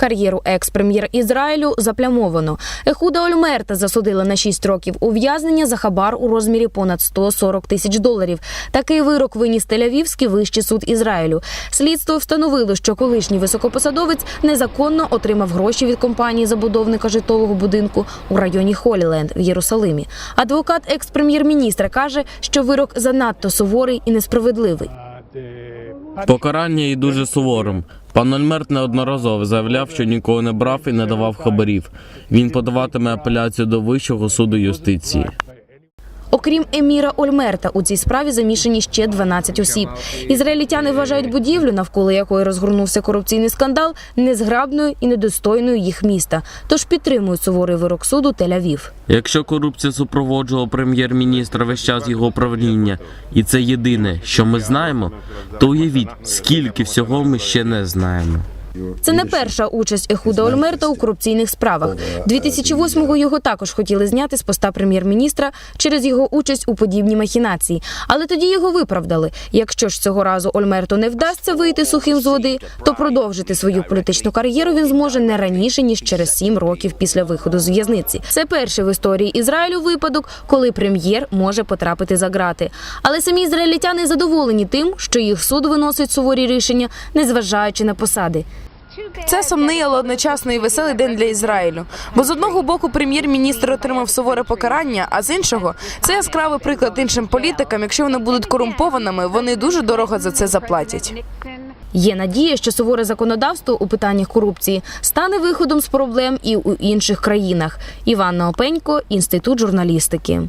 Кар'єру екс-прем'єр Ізраїлю заплямовано. Ехуда Ольмерта засудили на 6 років ув'язнення за хабар у розмірі понад 140 тисяч доларів. Такий вирок виніс Тель-Авівський вищий суд Ізраїлю. Слідство встановило, що колишній високопосадовець незаконно отримав гроші від компанії забудовника житлового будинку у районі Холіленд в Єрусалимі. Адвокат екс-прем'єр-міністра каже, що вирок занадто суворий і несправедливий. Покарання є дуже суворим. Пан Ольмерт неодноразово заявляв, що нікого не брав і не давав хабарів. Він подаватиме апеляцію до Вищого суду юстиції. Окрім Еміра Ольмерта, у цій справі замішані ще 12 осіб. Ізраїльтяни вважають будівлю, навколо якої розгорнувся корупційний скандал, незграбною і недостойною їх міста. Тож підтримують суворий вирок суду Тель-Авів. Якщо корупція супроводжувала прем'єр-міністра весь час його правління, і це єдине, що ми знаємо, то уявіть, скільки всього ми ще не знаємо. Це не перша участь Ехуда Ольмерта у корупційних справах. 2008-го його також хотіли зняти з поста прем'єр-міністра через його участь у подібній махінації. Але тоді його виправдали. Якщо ж цього разу Ольмерту не вдасться вийти сухим з води, то продовжити свою політичну кар'єру він зможе не раніше ніж через сім років після виходу з в'язниці. Це перший в історії Ізраїлю випадок, коли прем'єр може потрапити за ґрати. Але самі ізраїльтяни задоволені тим, що їх суд виносить суворі рішення, незважаючи на посади. Це сумний, але одночасно і веселий день для Ізраїлю. Бо з одного боку прем'єр-міністр отримав суворе покарання, а з іншого це яскравий приклад іншим політикам. Якщо вони будуть корумпованими, вони дуже дорого за це заплатять. Є надія, що суворе законодавство у питаннях корупції стане виходом з проблем і у інших країнах. Іванна Опенько, інститут журналістики.